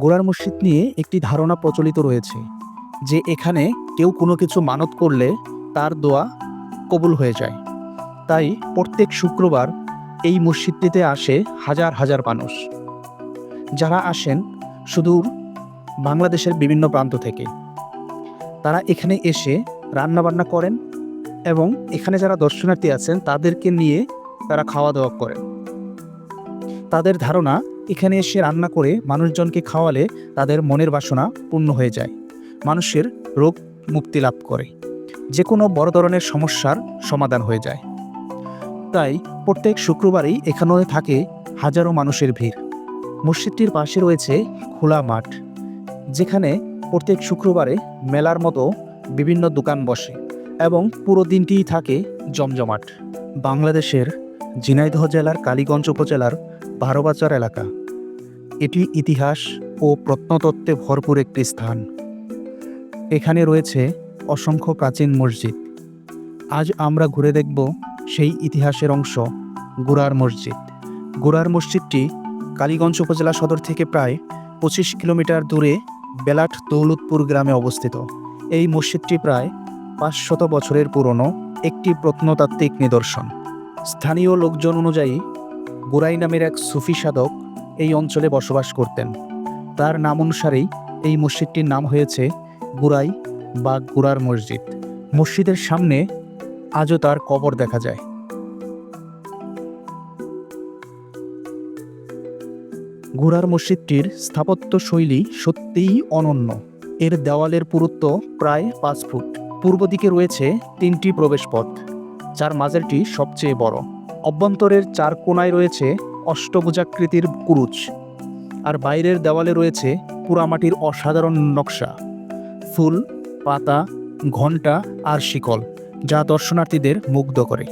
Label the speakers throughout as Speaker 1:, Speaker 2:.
Speaker 1: গোড়ার মসজিদ নিয়ে একটি ধারণা প্রচলিত রয়েছে, যে এখানে কেউ কোনো কিছু মানত করলে তার দোয়া কবুল হয়ে যায়। তাই প্রত্যেক শুক্রবার এই মসজিদটিতে আসে হাজার হাজার মানুষ। যারা আসেন সুদূর বাংলাদেশের বিভিন্ন প্রান্ত থেকে। তারা এখানে এসে রান্নাবান্না করেন এবং এখানে যারা দর্শনার্থী আছেন তাদেরকে নিয়ে তারা খাওয়া দাওয়া করেন। তাদের ধারণা এখানে এসে রান্না করে মানুষজনকে খাওয়ালে তাদের মনের বাসনা পূর্ণ হয়ে যায়। মানুষের রোগ মুক্তি লাভ করে। যে কোনো বড় ধরনের সমস্যার সমাধান হয়ে যায়। তাই প্রত্যেক শুক্রবারেই এখানে থাকে হাজারো মানুষের ভিড়। মসজিদটির পাশে রয়েছে খোলা মাঠ, যেখানে প্রত্যেক শুক্রবারে মেলার মতো বিভিন্ন দোকান বসে এবং পুরো দিনটিই থাকে জমজমাট। বাংলাদেশের ঝিনাইদহ জেলার কালীগঞ্জ উপজেলার বারোবাজার এলাকা। এটি ইতিহাস ও প্রত্নতত্ত্বে ভরপুর একটি স্থান। এখানে রয়েছে অসংখ্য প্রাচীন মসজিদ। আজ আমরা ঘুরে দেখব সেই ইতিহাসের অংশ, গুরার মসজিদ। গুড়ার মসজিদটি কালীগঞ্জ উপজেলা সদর থেকে প্রায় পঁচিশ কিলোমিটার দূরে বেলাট দৌলতপুর গ্রামে অবস্থিত। এই মসজিদটি প্রায় পাঁচশত বছরের পুরনো একটি প্রত্নতাত্ত্বিক নিদর্শন। স্থানীয় লোকজন অনুযায়ী গুরাই নামের এক সুফি সাধক এই অঞ্চলে বসবাস করতেন। তার নাম অনুসারেই এই মসজিদটির নাম হয়েছে গুরাই বা গুরার মসজিদ। মসজিদের সামনে আজও তার কবর দেখা যায়। গুড়ার মসজিদটির স্থাপত্য শৈলী সত্যিই অনন্য। এর দেওয়ালের পুরুত্ব প্রায় পাঁচ ফুট। পূর্ব দিকে রয়েছে তিনটি প্রবেশপথ, যার মাঝেরটি সবচেয়ে বড়। অভ্যন্তরের চার কোনায় রয়েছে অষ্টভুজাকৃতির কুরুচ, আর বাইরের দেওয়ালে রয়েছে পুরামাটির অসাধারণ নকশা। ফুল, পাতা ঘণ্টা আর শিকল, যা দর্শনার্থীদের মুগ্ধ করে।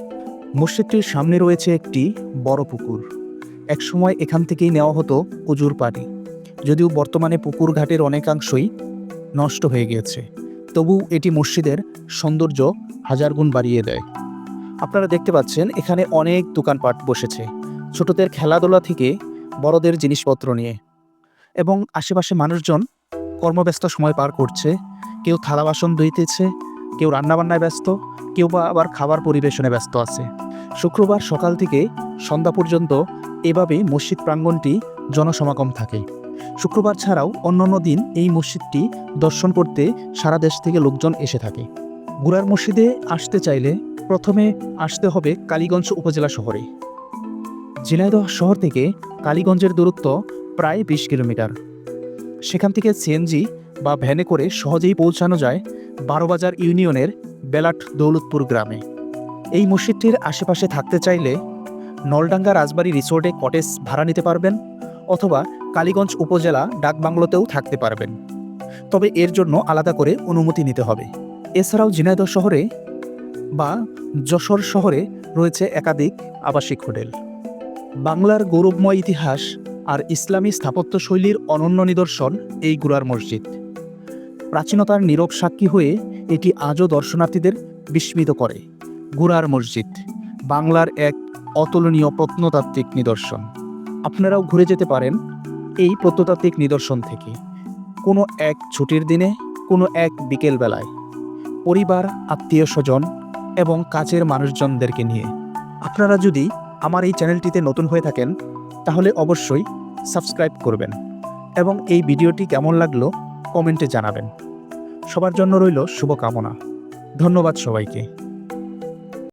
Speaker 1: মসজিদটির সামনে রয়েছে একটি বড় পুকুর। একসময় এখান থেকেই নেওয়া হতো উজুর পানি। যদিও বর্তমানে পুকুর ঘাটের অনেকাংশই নষ্ট হয়ে গিয়েছে তবু এটি মসজিদের সৌন্দর্য হাজার গুণ বাড়িয়ে দেয়। আপনারা দেখতে পাচ্ছেন এখানে অনেক দোকানপাট বসেছে, ছোটদের খেলাধুলা থেকে বড়দের জিনিসপত্র নিয়ে। এবং আশেপাশে মানুষজন কর্মব্যস্ত সময় পার করছে, কেউ থালা বাসন ধুইতেছে, কেউ রান্নাবান্নায় ব্যস্ত, কেউ বা আবার খাবার পরিবেশনে ব্যস্ত আছে। শুক্রবার সকাল থেকে সন্ধ্যা পর্যন্ত এভাবে মসজিদ প্রাঙ্গণটি জনসমাগম থাকে। শুক্রবার ছাড়াও অন্যান্য দিন এই মসজিদটি দর্শন করতে সারা দেশ থেকে লোকজন এসে থাকে। গুড়ার মসজিদে আসতে চাইলে প্রথমে আসতে হবে কালীগঞ্জ উপজেলা শহরে। ঝিনাইদহ শহর থেকে কালীগঞ্জের দূরত্ব প্রায় বিশ কিলোমিটার। সেখান থেকে সিএনজি বা ভ্যানে করে সহজেই পৌঁছানো যায় বারোবাজার ইউনিয়নের বেলাট দৌলতপুর গ্রামে। এই মসজিদটির আশেপাশে থাকতে চাইলে নলডাঙ্গা রাজবাড়ি রিসোর্টে কটেজ ভাড়া নিতে পারবেন অথবা কালীগঞ্জ উপজেলা ডাকবাংলোতেও থাকতে পারবেন। তবে এর জন্য আলাদা করে অনুমতি নিতে হবে। এছাড়াও ঝিনাইদহ শহরে বা যশোর শহরে রয়েছে একাধিক আবাসিক হোটেল। বাংলার গৌরবময় ইতিহাস আর ইসলামী স্থাপত্যশৈলীর অনন্য নিদর্শন এই গুড়ার মসজিদ। প্রাচীনতার নীরব সাক্ষী হয়ে এটি আজও দর্শনার্থীদের বিস্মিত করে। গুড়ার মসজিদ, বাংলার এক অতুলনীয় প্রত্নতাত্ত্বিক নিদর্শন। আপনারাও ঘুরে যেতে পারেন এই প্রত্নতাত্ত্বিক নিদর্শন থেকে। কোনো এক ছুটির দিনে, কোনো এক বিকেল বেলায় পরিবার, আত্মীয় স্বজন এবং কাছের মানুষজনদেরকে নিয়ে। আপনারা যদি আমার এই চ্যানেলটিতে নতুন হয়ে থাকেন, তাহলে অবশ্যই সাবস্ক্রাইব করবেন এবং এই ভিডিওটি কেমন লাগল কমেন্টে জানাবেন। সবার জন্য রইল শুভকামনা। ধন্যবাদ সবাইকে।